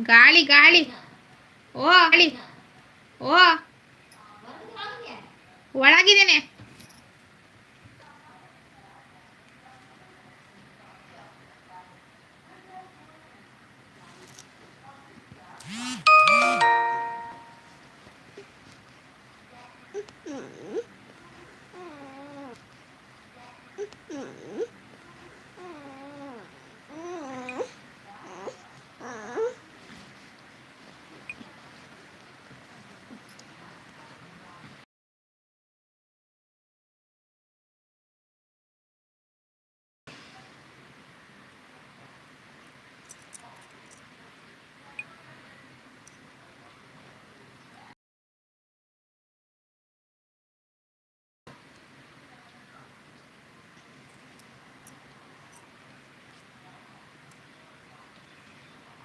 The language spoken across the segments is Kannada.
ಗಾಳಿ ಗಾಳಿ. ಓ ಗಾಳಿ. ಓ. ಒಳಗಿದ್ದೇನೆ.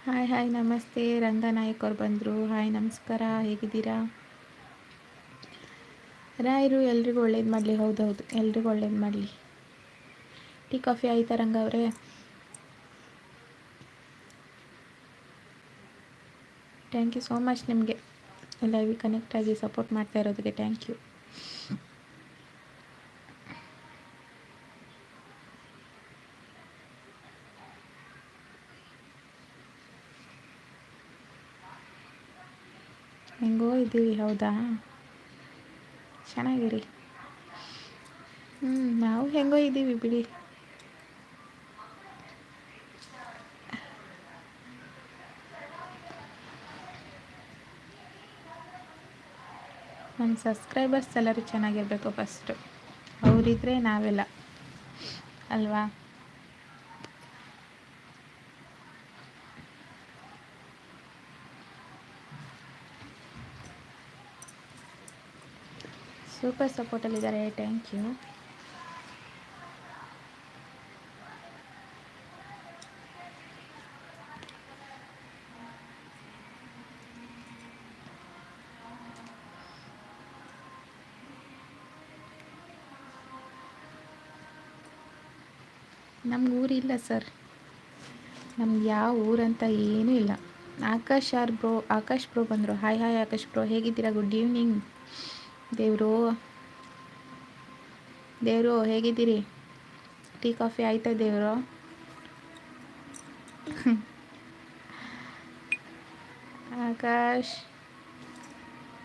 ಹಾಯ್ ಹಾಯ್, ನಮಸ್ತೆ. ರಂಗನಾಯಕ್ ಅವ್ರು ಬಂದರು. ಹಾಯ್, ನಮಸ್ಕಾರ. ಹೇಗಿದ್ದೀರಾ? ರಾಯರು ಎಲ್ರಿಗೂ ಒಳ್ಳೇದು ಮಾಡಲಿ. ಹೌದೌದು ಎಲ್ರಿಗೂ ಒಳ್ಳೇದು ಮಾಡಲಿ. ಟೀ, ಕಾಫಿ ಆಯ್ತಾ ರಂಗ ಅವರೇ? ಥ್ಯಾಂಕ್ ಯು ಸೋ ಮಚ್ ನಿಮಗೆ. ಲೈವ್ ಕನೆಕ್ಟ್ ಆಗಿ ಸಪೋರ್ಟ್ ಮಾಡ್ತಾ ಇರೋದಕ್ಕೆ ಥ್ಯಾಂಕ್ ಯು ಹೆಂಗೋ ಇದ್ದೀವಿ, ಹೌದಾ? ಚೆನ್ನಾಗಿರಿ. ಹ್ಞೂ ನಾವು ಹೆಂಗೋ ಇದ್ದೀವಿ ಬಿಡಿ. ನಮ್ಮ ಸಬ್ಸ್ಕ್ರೈಬರ್ಸ್ ಎಲ್ಲರೂ ಚೆನ್ನಾಗಿರಬೇಕು ಫಸ್ಟು ಅವರಿದ್ದರೆ ನಾವೆಲ್ಲ. ಅಲ್ವಾ? ಸೂಪರ್ ಸಪೋರ್ಟಲ್ಲಿದ್ದಾರೆ ಥ್ಯಾಂಕ್ ಯು ನಮ್ಗೆ ಊರಿಲ್ಲ ಸರ್ ನಮ್ಗೆ ಯಾವ ಊರಂತ ಏನೂ ಇಲ್ಲ. ಆಕಾಶ್ ಆರ್ ಬ್ರೋ ಆಕಾಶ್ ಬ್ರೋ ಬಂದರು. ಹಾಯ್ ಹಾಯ್ ಆಕಾಶ್ ಬ್ರೋ ಹೇಗಿದ್ದೀರಾ? ಗುಡ್ ಈವ್ನಿಂಗ್ ದೇವರು. ದೇವರು, ಹೇಗಿದ್ದೀರಿ? ಟೀ, ಕಾಫಿ ಆಯ್ತಾ ದೇವರು? ಆಕಾಶ್,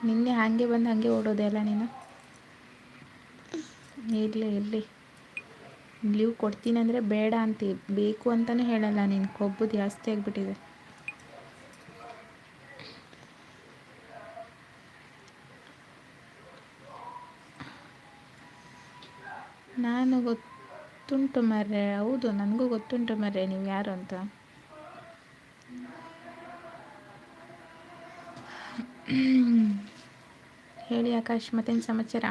ನಿನ್ನೆ ಹಾಗೆ ಬಂದು ಹಾಗೆ ಓಡೋದೆ ಅಲ್ಲ ನೀನು? ಇರಲಿ ಇರಲಿ. ಲೀವ್ ಕೊಡ್ತೀನಿ ಅಂದರೆ ಬೇಡ ಅಂತಿ. ಬೇಕು ಅಂತಲೇ ಹೇಳಲ್ಲ ನೀನು. ಕೊಬ್ಬು ಜಾಸ್ತಿ ಆಗಿಬಿಟ್ಟಿದೆ. ನಾನು ಗೊತ್ತುಂಟು ಮರ್ರೆ. ಹೌದು, ನನಗೂ ಗೊತ್ತುಂಟು ಮರ್ರೆ. ನೀವು ಯಾರು ಅಂತ? ಹೇಳಿ ಆಕಾಶ್, ಮತ್ತೇನು ಸಮಾಚಾರ?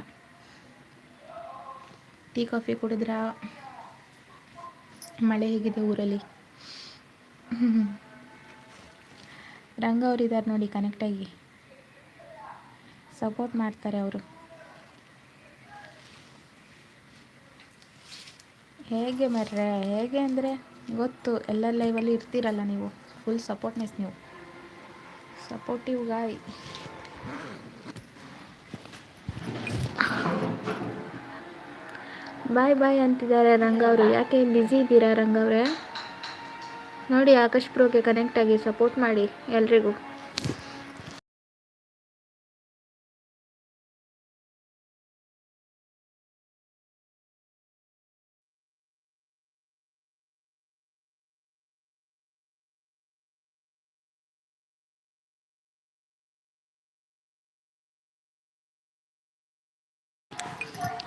ಟೀ, ಕಾಫಿ ಕುಡಿದ್ರಾ? ಮಳೆ ಹೇಗಿದೆ ಊರಲ್ಲಿ? ರಂಗ ಅವರಿದ್ದಾರೆ ನೋಡಿ ಕನೆಕ್ಟಾಗಿ ಸಪೋರ್ಟ್ ಮಾಡ್ತಾರೆ ಅವರು. ಹೇಗೆ ಮರ್ರೆ? ಹೇಗೆ ಅಂದರೆ? ಗೊತ್ತು, ಎಲ್ಲ ಲೈವಲ್ಲಿ ಇರ್ತೀರಲ್ಲ ನೀವು. ಫುಲ್ ಸಪೋರ್ಟ್ನೆಸ್ ನೀವು. ಸಪೋರ್ಟಿವ್ ಗಾಯ್ ಬಾಯ್ ಬಾಯ್ ಅಂತಿದ್ದಾರೆ ರಂಗ ಅವರು. ಯಾಕೆ ಬ್ಯುಸಿ ಇದ್ದೀರಾ ರಂಗ ಅವರೇ? ನೋಡಿ, ಆಕಾಶ್ ಪ್ರೋಗೆ ಕನೆಕ್ಟ್ ಆಗಿ ಸಪೋರ್ಟ್ ಮಾಡಿ ಎಲ್ರಿಗೂ.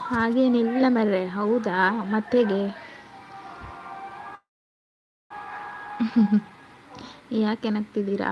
ಹಾಗೇನಿಲ್ಲ ಮರ್ರೆ ಹೌದಾ? ಮತ್ತೆಗೆ? ಯಾಕೆ ನಗ್ತಿದ್ದೀರಾ?